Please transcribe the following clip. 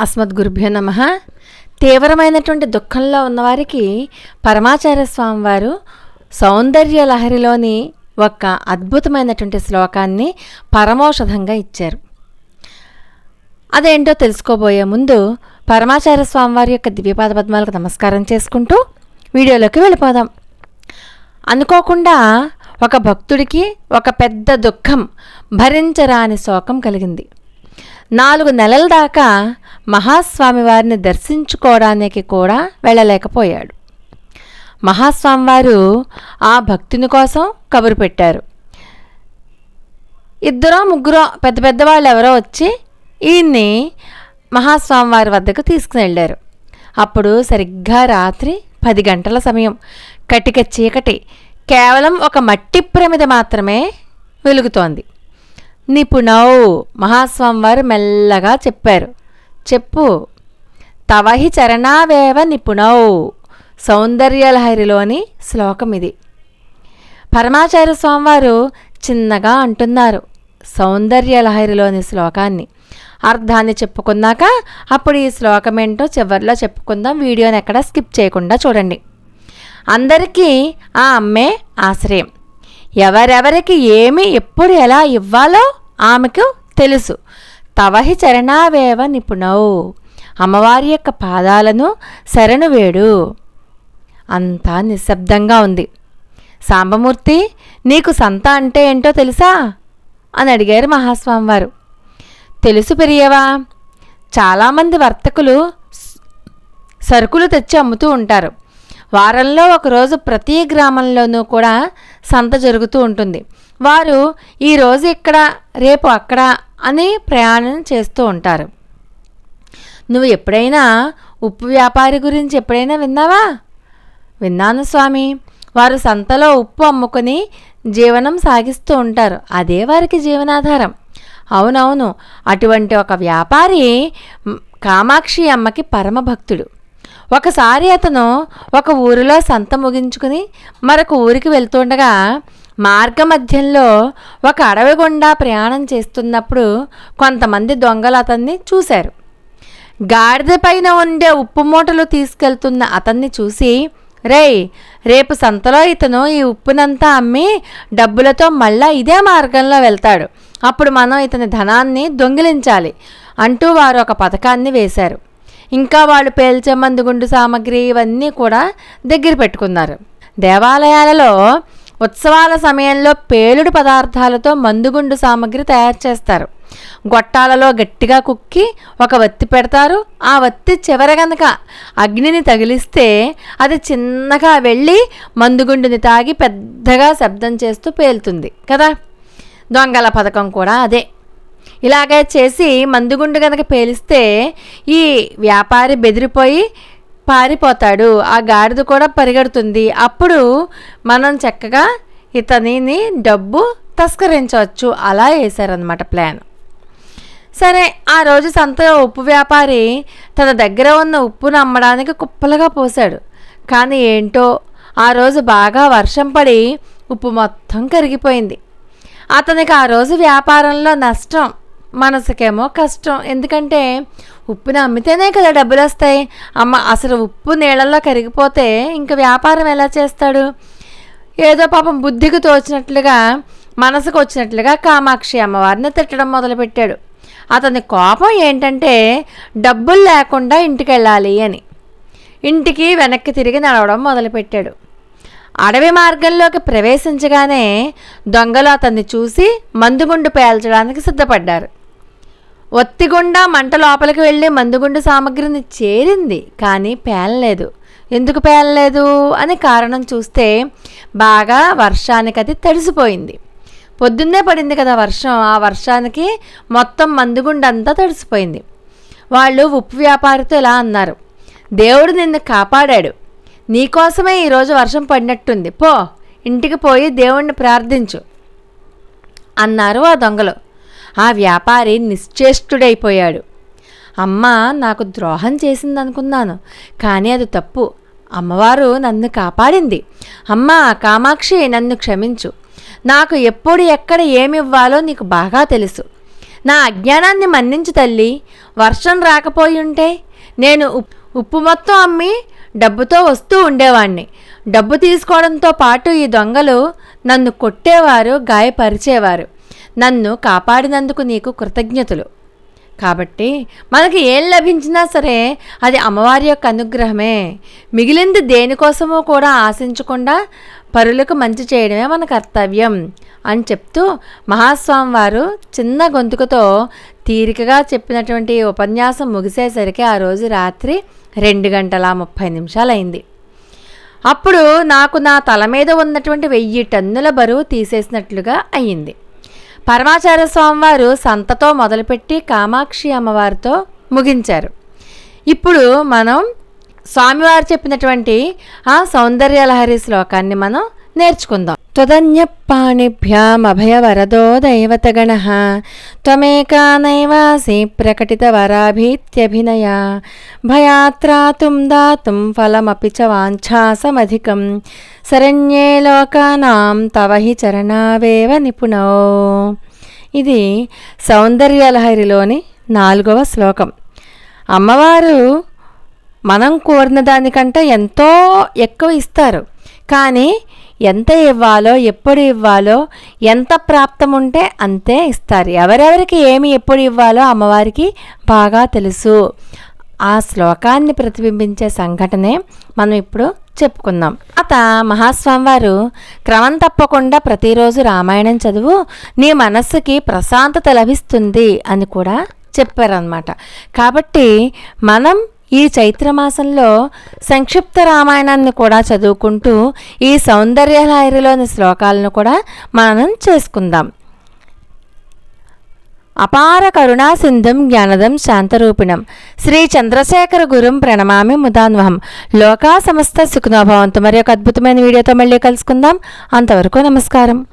అస్మద్గురుభ్యో నమ. తీవ్రమైనటువంటి దుఃఖంలో ఉన్నవారికి పరమాచార్య స్వామి వారు సౌందర్య లహరిలోని ఒక అద్భుతమైనటువంటి శ్లోకాన్ని పరమౌషధంగా ఇచ్చారు. అదేంటో తెలుసుకోబోయే ముందు పరమాచార్య స్వామి వారి యొక్క దివ్యపాద పద్మాలకు నమస్కారం చేసుకుంటూ వీడియోలోకి వెళ్ళిపోదాం. అనుకోకుండా ఒక భక్తుడికి ఒక పెద్ద దుఃఖం భరించరాని శోకం కలిగింది. నాలుగు నెలల దాకా మహాస్వామి వారిని దర్శించుకోవడానికి కూడా వెళ్ళలేకపోయాడు. మహాస్వామి వారు ఆ భక్తుని కోసం కబురు పెట్టారు. ఇద్దరో ముగ్గురో పెద్ద పెద్దవాళ్ళు ఎవరో వచ్చి ఈయన్ని మహాస్వామి వారి వద్దకు తీసుకుని వెళ్ళారు. అప్పుడు సరిగ్గా రాత్రి పది గంటల సమయం. కటిక చీకటి. కేవలం ఒక మట్టి ప్రమిద మాత్రమే వెలుగుతోంది. నిపుణౌ మహాస్వామి వారు మెల్లగా చెప్పారు. చెప్పు. తవహి చరణావేవ నిపుణౌ సౌందర్యలహరిలోని శ్లోకం ఇది. పరమాచార్య స్వామివారు చిన్నగా అంటున్నారు సౌందర్యలహరిలోని శ్లోకాన్ని. అర్థాన్ని చెప్పుకున్నాక అప్పుడు ఈ శ్లోకం ఏంటో చివరిలో చెప్పుకుందాం. వీడియోని ఎక్కడ స్కిప్ చేయకుండా చూడండి. అందరికీ ఆ అమ్మే ఆశ్రయం. ఎవరెవరికి ఏమి ఎప్పుడు ఎలా ఇవ్వాలో ఆమెకు తెలుసు. తవహి చరణావేవ నిపుణవు అమ్మవారి యొక్క పాదాలను శరణు వేడు. అంతా నిశ్శబ్దంగా ఉంది. సాంబమూర్తి నీకు సంత అంటే ఏంటో తెలుసా? అని అడిగారు మహాస్వామివారు. తెలుసు పెరియవా? చాలామంది వర్తకులు సరుకులు తెచ్చి అమ్ముతూ ఉంటారు. వారంలో ఒకరోజు ప్రతి గ్రామంలోనూ కూడా సంత జరుగుతూ ఉంటుంది. వారు ఈరోజు ఇక్కడ రేపు అక్కడ అని ప్రయాణం చేస్తూ ఉంటారు. నువ్వు ఎప్పుడైనా ఉప్పు వ్యాపారి గురించి ఎప్పుడైనా విన్నావా? విన్నాను స్వామి. వారు సంతలో ఉప్పు అమ్ముకొని జీవనం సాగిస్తూ ఉంటారు. అదే వారికి జీవనాధారం. అవునవును అటువంటి ఒక వ్యాపారి కామాక్షి అమ్మకి పరమ భక్తుడు ఒకసారి అతను ఒక ఊరిలో సంత ముగించుకుని మరొక ఊరికి వెళ్తుండగా మార్గ మధ్యంలో ఒక అడవి గుండా ప్రయాణం చేస్తున్నప్పుడు కొంతమంది దొంగలు అతన్ని చూశారు. గాడిద పైన ఉండే ఉప్పు మూటలు తీసుకెళ్తున్న అతన్ని చూసి రేయ్ రేపు సంతలో ఇతను ఈ ఉప్పునంతా అమ్మి డబ్బులతో మళ్ళా ఇదే మార్గంలో వెళ్తాడు. అప్పుడు మనం ఇతని ధనాన్ని దొంగిలించాలి అంటూ వారు ఒక పథకాన్ని వేశారు. ఇంకా వాళ్ళు పేల్చే మందుగుండు సామాగ్రి ఇవన్నీ కూడా దగ్గర పెట్టుకున్నారు. దేవాలయాలలో ఉత్సవాల సమయంలో పేలుడు పదార్థాలతో మందుగుండు సామాగ్రి తయారు చేస్తారు. గొట్టాలలో గట్టిగా కుక్కి ఒక వత్తి పెడతారు. ఆ వత్తి చివర గనక అగ్నిని తగిలిస్తే అది చిన్నగా వెళ్ళి మందుగుండుని తాగి పెద్దగా శబ్దం చేస్తూ పేలుతుంది కదా. దొంగల పథకం కూడా అదే. ఇలాగే చేసి మందుగుండు కనుక పేలిస్తే ఈ వ్యాపారి బెదిరిపోయి పారిపోతాడు. ఆ గాడిద కూడా పరిగెడుతుంది. అప్పుడు మనం చక్కగా ఇతనిని డబ్బు తస్కరించవచ్చు. అలా వేశారనమాట ప్లాన్. సరే ఆ రోజు సంతలో ఉప్పు వ్యాపారి తన దగ్గర ఉన్న ఉప్పును అమ్మడానికి కుప్పలుగా పోశాడు. కానీ ఏంటో ఆ రోజు బాగా వర్షం పడి ఉప్పు మొత్తం కరిగిపోయింది. అతనికి ఆ రోజు వ్యాపారంలో నష్టం. మనసుకేమో కష్టం. ఎందుకంటే ఉప్పుని అమ్మితేనే కదా డబ్బులు వస్తాయి అమ్మ అసలు ఉప్పు నీళ్ళల్లో కరిగిపోతే ఇంక వ్యాపారం ఎలా చేస్తాడు? ఏదో పాపం బుద్ధికి తోచినట్లుగా మనసుకు వచ్చినట్లుగా కామాక్షి అమ్మవారిని తిట్టడం మొదలుపెట్టాడు. అతని కోపం ఏంటంటే డబ్బులు లేకుండా ఇంటికి వెళ్ళాలి అని. ఇంటికి వెనక్కి తిరిగి నడవడం మొదలుపెట్టాడు. అడవి మార్గంలోకి ప్రవేశించగానే దొంగలు అతన్ని చూసి మందుగుండు పేల్చడానికి సిద్ధపడ్డారు. ఒత్తిగుండా మంట లోపలికి వెళ్ళి మందుగుండు సామగ్రిని చేరింది కానీ పేలలేదు. ఎందుకు పేలలేదు? అని కారణం చూస్తే బాగా వర్షానికి అది తడిసిపోయింది. పొద్దున్నే పడింది కదా వర్షం ఆ వర్షానికి మొత్తం మందుగుండంతా తడిసిపోయింది. వాళ్ళు ఉప్పు వ్యాపారితో ఇలా అన్నారు దేవుడు నిన్ను కాపాడాడు. నీకోసమే ఈరోజు వర్షం పడినట్టుంది. పో ఇంటికి పోయి దేవుణ్ణి ప్రార్థించు అన్నారు ఆ దొంగలు. ఆ వ్యాపారి నిశ్చేష్టుడైపోయాడు. అమ్మ నాకు ద్రోహం చేసిందనుకున్నాను కానీ అది తప్పు. అమ్మవారు నన్ను కాపాడింది. అమ్మ కామాక్షి నన్ను క్షమించు. నాకు ఎప్పుడు ఎక్కడ ఏమివ్వాలో నీకు బాగా తెలుసు. నా అజ్ఞానాన్ని మన్నించు తల్లి. వర్షం రాకపోయుంటే నేను ఉప్- ఉప్పు మొత్తం అమ్మి డబ్బుతో వస్తూ ఉండేవాణ్ణి. డబ్బు తీసుకోవడంతో పాటు ఈ దొంగలు నన్ను కొట్టేవారు గాయపరిచేవారు. నన్ను కాపాడినందుకు నీకు కృతజ్ఞతలు. కాబట్టి మనకి ఏం లభించినా సరే అది అమ్మవారి యొక్క అనుగ్రహమే. మిగిలింది దేనికోసమో కూడా ఆశించకుండా పరులకు మంచి చేయడమే మన కర్తవ్యం అని చెప్తూ మహాస్వామి వారు చిన్న గొంతుకతో తీరికగా చెప్పినటువంటి ఉపన్యాసం ముగిసేసరికి ఆ రోజు రాత్రి రెండు గంటల ముప్పై నిమిషాలైంది. అప్పుడు నాకు నా తల మీద ఉన్నటువంటి వెయ్యి టన్నుల బరువు తీసేసినట్లుగా అయ్యింది. పరమాచార్య స్వామివారు సంతతో మొదలుపెట్టి కామాక్షి అమ్మవారితో ముగించారు. ఇప్పుడు మనం స్వామివారు చెప్పినటువంటి ఆ సౌందర్యలహరి శ్లోకాన్ని మనం నేర్చుకుందాం. త్వదన్య పాణిభ్యామభయవరదో దైవతగణ త్వమేకానైవాసి ప్రకటిత వరాభీత్యభినయ భయాత్రాతుం దాతుం ఫలమపి చ వాంఛాసమధికం. శరణ్యే లోకానాం తవ హి చరణావేవ నిపుణో. ఇది సౌందర్యలహరిలోని నాలుగవ శ్లోకం. అమ్మవారు మనం కోరిన దానికంటే ఎంతో ఎక్కువ ఇస్తారు. కానీ ఎంత ఇవ్వాలో ఎప్పుడు ఇవ్వాలో ఎంత ప్రాప్తం ఉంటే అంతే ఇస్తారు. ఎవరెవరికి ఏమి ఎప్పుడు ఇవ్వాలో అమ్మవారికి బాగా తెలుసు. ఆ శ్లోకాన్ని ప్రతిబింబించే సంఘటనే మనం ఇప్పుడు చెప్పుకుందాం. అత మహాస్వామి వారు క్రమం తప్పకుండా ప్రతిరోజు రామాయణం చదువు నీ మనస్సుకి ప్రశాంతత లభిస్తుంది అని కూడా చెప్పారనమాట కాబట్టి మనం ఈ చైత్రమాసంలో సంక్షిప్త రామాయణాన్ని కూడా చదువుకుంటూ ఈ సౌందర్య లాయరిలోని శ్లోకాలను కూడా మనం చేసుకుందాం. అపార కరుణా సింధుం జ్ఞానదం శాంతరూపిణం. శ్రీ చంద్రశేఖర గురుం ప్రణమామి ముదాన్వహం. లోకా సమస్త సుఖనోభవంతు మరి ఒక అద్భుతమైన వీడియోతో మళ్ళీ కలుసుకుందాం. అంతవరకు నమస్కారం.